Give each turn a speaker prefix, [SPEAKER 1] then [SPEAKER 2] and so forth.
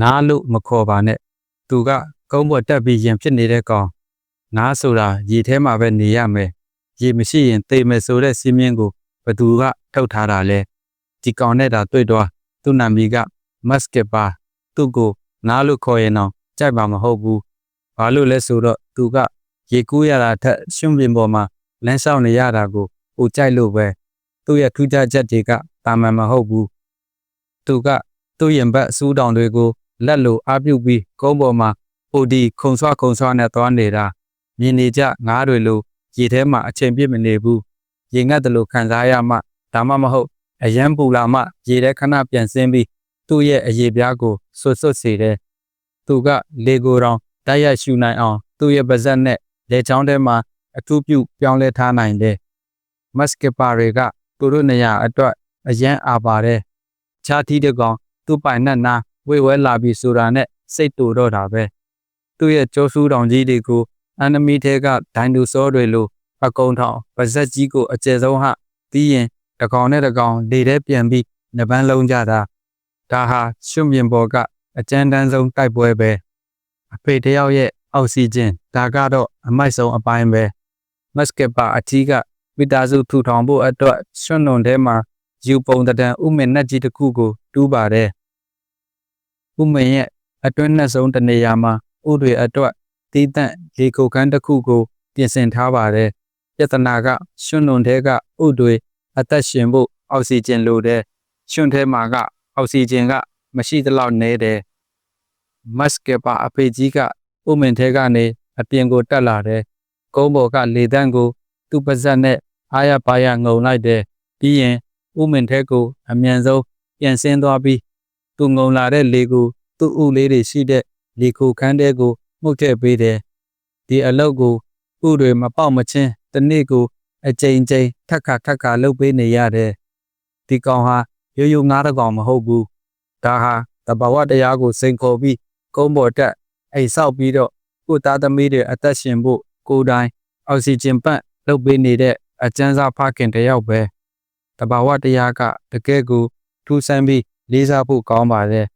[SPEAKER 1] နားလို့မခေါ်ပါနဲ့သူကကုန်းပေါ်တက်ပြီးရင်ဖြစ်နေတဲ့ကောင်နားဆိုတာရေထဲမှာပဲနေရမယ်ရေမရှိရင်သေမယ်ဆိုတဲ့စီးမြင်ကိုဘသူကထုတ်ထားတာလဲဒီကောင်နဲ့တာတွေ့တော့သူ့နာမည်ကမတ်စကက်ပါသူ့ကိုနားလို့ခေါ်ရင်တော့ကြိုက်မှာမဟုတ်ဘူးဘာလို့လဲဆိုတော့သူကရေကူးရတာထက်ရှွန့်ပြင်ပေါ်မှာလမ်းလျှောက်နေရတာကိုဟိုကြိုက်လို့ပဲသူ့ရဲ့ထူးခြားချက်တွေကတာမန်မဟုတ်ဘူးသူကသူ့ရင်ဘတ်အစူးတောင်တွေကို လက်လိုအားပြုတ်ပြီးကုန်းပေါ်မှာဟိုဒီခုံဆွခုံဆွနဲ့သွားနေတာမြင်နေကြငားတွေလိုရေထဲမှာအချိန်ပြည့်မနေဘူးရေငတ်တယ်လို့ခံစားရမှဒါမှမဟုတ်အယမ်းပူလာမှရေထဲခဏပြန်ဆင်းပြီးသူ့ရဲ့အရေပြားကိုဆွတ်ဆွတ်စေတယ်သူကလေကိုတောင်တိုက်ရိုက်ရှူနိုင်အောင်သူ့ရဲ့ပါဇက်နဲ့လေချောင်းထဲမှာအထူးပြုပြောင်းလဲထားနိုင်တယ်မတ်စကပါတွေကသူတို့နေရာအတွက်အယမ်းအားပါတယ်ခြားတီးတဲ့ကောင်သူ့ပိုင်နဲ့နာ ဝေဝဲလာပြီဆိုတာနဲ့စိတ်တူတော့တာပဲသူ့ရဲ့ကြောဆူးတောင်ကြီးတွေကိုအန်နမီထဲကဒိုင်နိုဆောတွေလိုအကုံထောင်ပါဇက်ကြီးကိုအကျယ်ဆုံးဟပြီးရင်တကောင်နဲ့တကောင်လေထဲပြန်ပြီးနှပန်းလုံးကြတာဒါဟာရွှွမြင်ပေါ်ကအကျဉ်းတန်းဆုံးတိုက်ပွဲပဲအဖေတယောက်ရဲ့အောက်ဆီဂျင်ဒါကတော့အမိုက်ဆုံးအပိုင်းပဲမတ်စကက်ပါအထီးကမိသားစုထူထောင်ဖို့အတွက်ရွှွနုံထဲမှာယူပုံတံဥမင်နဲ့ကြီးတစ်ခုကိုတူးပါတယ် ဥမင်ရဲ့အတွင်းနဲ့ဆုံးတနေရာမှာဥတွေအတွက်တီးတန့်ရေကိုခန်းတစ်ခုကို ပြင်ဆင်ထားပါတယ်ပြဿနာကရွှွနုံထဲကဥတွေအသက်ရှင်ဖို့အောက်ဆီဂျင်လိုတဲ့ရွှွန်ထဲမှာကအောက်ဆီဂျင်က မရှိသလောက်နည်းတယ်မတ်စကက်ပါအဖေကြီးကဥမင်ထဲကနေအပြင်ကိုတက်လာတယ်ကုန်းပေါ်ကလေတန်းကို သူ့ပါဇက်နဲ့အားရပါရငုံလိုက်တယ်ပြီးရင်ဥမင်ထဲကို အမြန်ဆုံးပြန်ဆင်းသွားပြီး သူငုံလာတဲ့လေကိုသူ့ဥလေးတွေရှိတဲ့လေခုခန်းတဲကိုမှုတ်ထည့်ပေးတယ်ဒီအလုပ်ကိုဥတွေမပေါက်မချင်းတနေ့ကိုအကြိမ်ကြိမ်ထက်ခါထက်ခါလုပ်ပေးနေရတယ်ဒီကောင်ဟာရိုးရိုးငားတစ်ကောင်မဟုတ်ဘူးဒါဟာတဘာဝတရားကိုစိန်ခေါ်ပြီးကုန်းပေါ်တက်အိမ်ဆောက်ပြီးတော့ကိုသားသမီးတွေအသက်ရှင်ဖို့ကိုယ်တိုင်အောက်ဆီဂျင်ပန့်လုပ်ပေးနေတဲ့အကျန်းစားဖခင်တယောက်ပဲတဘာဝတရားကတကယ်ကိုထူးဆန်းပြီး လေးစားဖို့ကောင်းပါတယ်